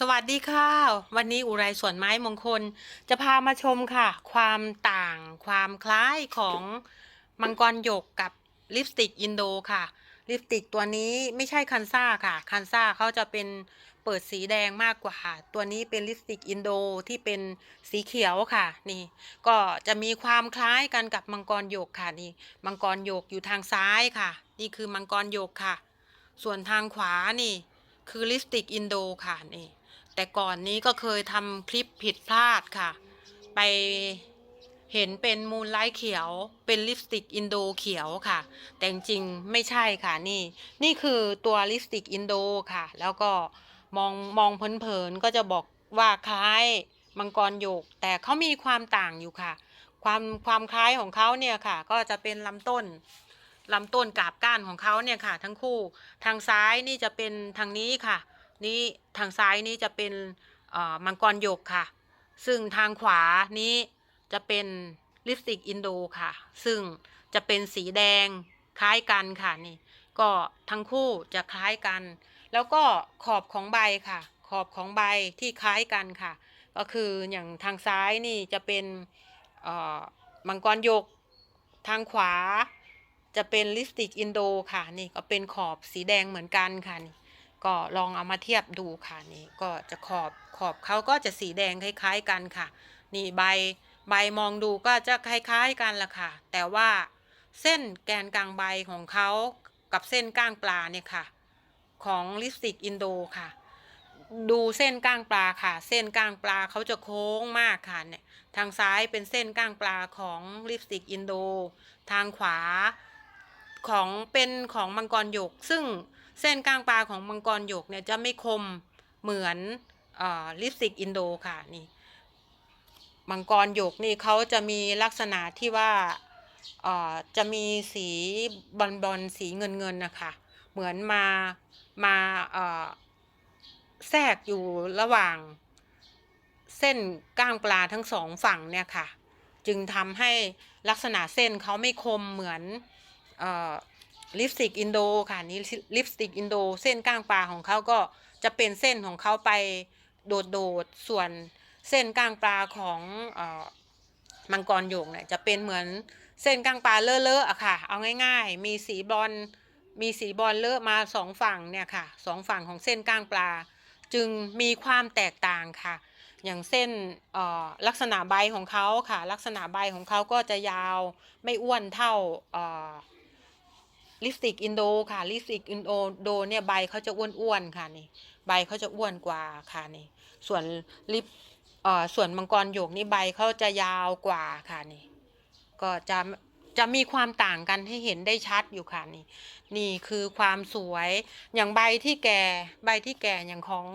สวัสดีค่ะ วันนี้อุไรสวนไม้มงคล จะพามาชมค่ะ ความต่างความคล้ายของมังกรหยกกับลิปสติกอินโดค่ะ ลิปสติกตัวนี้ไม่ใช่คันซ่าค่ะ คันซ่าเขาจะเป็นเปิดสีแดงมากกว่า ตัวนี้เป็นลิปสติกอินโดที่เป็นสีเขียวค่ะ นี่ ก็จะมีความคล้ายกันกับมังกรหยกค่ะนี่ มังกรหยกอยู่ทางซ้ายค่ะ นี่คือมังกรหยกค่ะ ส่วนทางขวานี่ คือลิปสติกอินโดค่ะนี่ แต่ก่อนนี้ก็เคยทำคลิปผิดพลาดค่ะ ไปเห็นเป็นมูนไลท์เขียวเป็นลิปสติกอินโดเขียวค่ะ แต่จริงๆไม่ใช่ค่ะนี่ นี่คือตัวลิปสติกอินโดค่ะ แล้วก็มองมองเผินๆก็จะบอกว่าคล้ายมังกรหยก แต่เขามีความต่างอยู่ค่ะ ความความคล้ายของเขาเนี่ยค่ะ ก็จะเป็นลำต้นลำต้นกาบก้านของเขาเนี่ยค่ะ ทั้งคู่ทางซ้ายนี่จะเป็นทางนี้ค่ะ นี่ทางซ้ายนี่จะเป็นมังกรหยกค่ะ ซึ่งทางขวานี้จะเป็นลิปสติกอินโดค่ะ ซึ่งจะเป็นสีแดงคล้ายกันค่ะนี่ก็ทั้งคู่จะคล้ายกัน แล้วก็ขอบของใบค่ะ ขอบของใบที่คล้ายกันค่ะ ก็คืออย่างทางซ้ายนี่จะเป็นมังกรหยก ทางขวาจะเป็นลิปสติกอินโดค่ะนี่ก็เป็นขอบสีแดงเหมือนกันค่ะนี่ ก็ลองเอามาเทียบดูค่ะนี่ก็จะขอบขอบเขาก็จะสีแดงคล้าย ๆกันค่ะ นี่ใบใบมองดูก็จะคล้ายๆกันละค่ะ แต่ว่าเส้นแกนกลางใบของเขากับเส้นก้างปลาเนี่ยค่ะ ของลิสติกอินโดค่ะ ดูเส้นก้างปลาค่ะ เส้นก้างปลาเขาจะโค้งมากค่ะเนี่ยทางซ้ายเป็นเส้นก้างปลาของลิปสติกอินโด ทางขวาของเป็นของมังกรหยกซึ่ง เส้นก้างปลาของมังกรหยกเนี่ยจะไม่คมเหมือนออลิปสติกอินโดค่ะนี่มังกรหยกนี่เขาจะมีลักษณะที่ว่าจะมีสีบอลบอลสีเงินเงินๆนะคะ เหมือนมามาแทรกอยู่ระหว่างเส้นก้างปลาทั้งสองฝั่งเนี่ยค่ะ จึงทำให้ลักษณะเส้นเขาไม่คมเหมือนอ ลิปสติกอินโดค่ะนี่ลิปสติกอินโดเส้นก้างปลาของเขาก็จะเป็นเส้นของเขาไปโดดๆส่วนเส้นก้างปลาของออมังกรหยกเนี่ยจะเป็นเหมือนเส้นก้างปลาเลอะๆอะค่ะ เอาง่าย ๆ มีสีบอลมีสีบอลเลอะมาสองฝั่งเนี่ยค่ะสองฝั่งของเส้นก้างปลา จึงมีความแตกต่างค่ะ อย่างเส้นลักษณะใบของเขาค่ะ ลักษณะใบของเขาก็จะยาวไม่อ้วนเท่า ลิปสติกอินโดค่ะ ลิปสติกอินโดเนี่ยใบเขาจะอ้วนๆค่ะนี่ ใบเขาจะอ้วนกว่าค่ะนี่ ส่วนลิปเอ่อส่วนมังกรหยกนี่ใบเขาจะยาวกว่าค่ะนี่ ก็จะจะมีความต่างกันให้เห็นได้ชัดอยู่ค่ะนี่ นี่คือความสวยอย่างใบที่แก่ใบที่แก่อย่างของ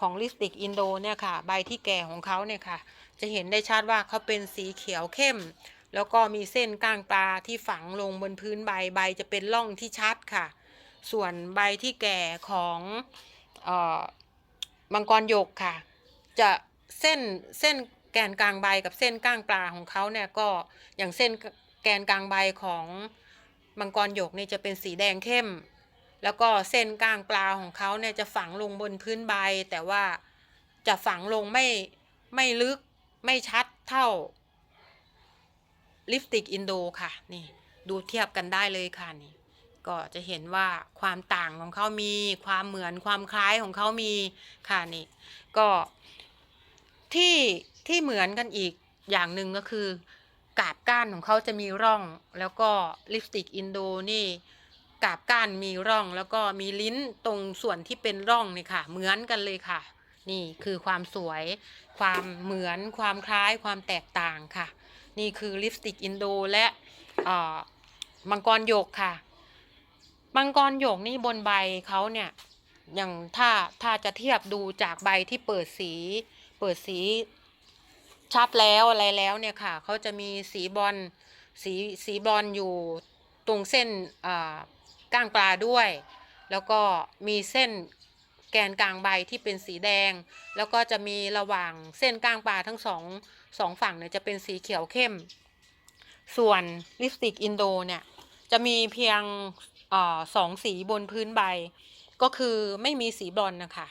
ของลิปสติกอินโดเนี่ยค่ะ ใบที่แก่ของเขาเนี่ยค่ะ จะเห็นได้ชัดว่าเขาเป็นสีเขียวเข้ม แล้วก็มีเส้นก้างปลาที่ฝังลงบนพื้นใบใบจะเป็นร่องที่ชัดค่ะ ส่วนใบที่แก่ของออมังกรหยกค่ะ จะเส้นเส้นแกนกลางใบกับเส้นก้างปลาของเขาเนี่ยก็อย่างเส้นแกนกลางใบของมังกรหยกนี่จะเป็นสีแดงเข้ม แล้วก็เส้นก้างปลาของเขาเนี่ยจะฝังลงบนพื้นใบ แต่ว่าจะฝังลงไม่ไม่ลึกไม่ชัดเท่า ลิปสติกอินโดค่ะนี่ดูเทียบกันได้เลยค่ะนี่ก็จะเห็นว่าความต่างของเขามีความเหมือนความคล้ายของเขามีค่ะนี่ก็ที่ที่เหมือนกันอีกอย่างหนึ่งก็คือกาบก้านของเขาจะมีร่อง แล้วก็ลิปสติกอินโดนี่กาบก้านมีร่องแล้วก็มีลิ้นตรงส่วนที่เป็นร่องนี่ค่ะ เหมือนกันเลยค่ะ นี่คือความสวย ความเหมือนความคล้ายความแตกต่างค่ะ นี่คือลิปสติกอินโดและมังกรหยกค่ะ มังกรหยกนี่บนใบเขาเนี่ยอย่างถ้าถ้าจะเทียบดูจากใบที่เปิดสี เปิดสีชัดแล้วอะไรแล้วเนี่ยค่ะเขาจะมีสีบอลสีสีบอลอยู่ตรงเส้นก้างปลาด้วย แล้วก็มีเส้น กนกลางใบที่เป็นสีแดง แล้วก็จะมีระหว่างเส้นก้างปลาทั้งสองสองฝั่งเนี่ยจะเป็นสีเขียวเข้ม ส่วนลิปสติกอินโดเนี่ยจะมีเพียงอสองสีบนพื้นใบ ก็คือไม่มีสีบรอนนะคะ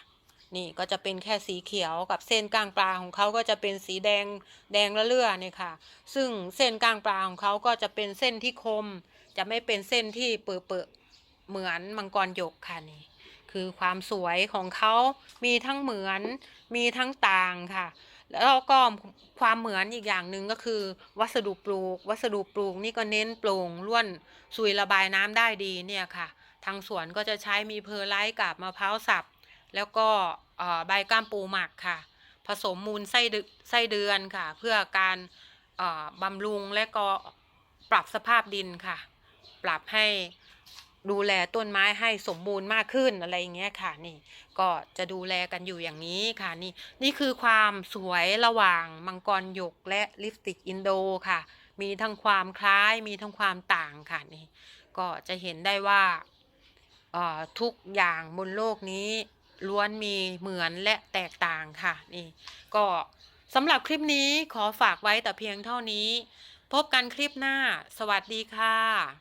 นี่ก็จะเป็นแค่สีเขียวกับเส้นกลางปลาของเขาก็จะเป็นสีแดงแดงละเลื่อเนี่ยค่ะ ซึ่งเส้นกลางปลาของเขาก็จะเป็นเส้นที่คม จะไม่เป็นเส้นที่เปื่อๆเหมือนมังกรหยกค่ะนี่ คือความสวยของเขามีทั้งเหมือนมีทั้งต่างค่ะ แล้วก็ความเหมือนอีกอย่างหนึ่งก็คือ วัสดุปลูก วัสดุปลูกนี่ก็เน้นโปร่งร่วนซุยระบายน้ำได้ดีเนี่ยค่ะ ทางสวนก็จะใช้มีเพอร์ไลท์กับมะพร้าวสับ แล้วก็ใบก้ามปูหมักค่ะ ผสมมูลไส้เดืไส้เดือนค่ะ เพื่อการบำรุงและก็ปรับสภาพดินค่ะ ปรับให้ ดูแลต้นไม้ให้สมบูรณ์มากขึ้นอะไรอย่างเงี้ยค่ะนี่ ก็จะดูแลกันอยู่อย่างนี้ค่ะนี่นี่คือความสวยระหว่างมังกรหยกและลิปสติกอินโดค่ะ มีทั้งความคล้ายมีทั้งความต่างค่ะนี่ก็จะเห็นได้ว่าทุกอย่างบนโลกนี้ล้วนมีเหมือนและแตกต่างค่ะนี่ก็สำหรับคลิปนี้ขอฝากไว้แต่เพียงเท่านี้ พบกันคลิปหน้า สวัสดีค่ะ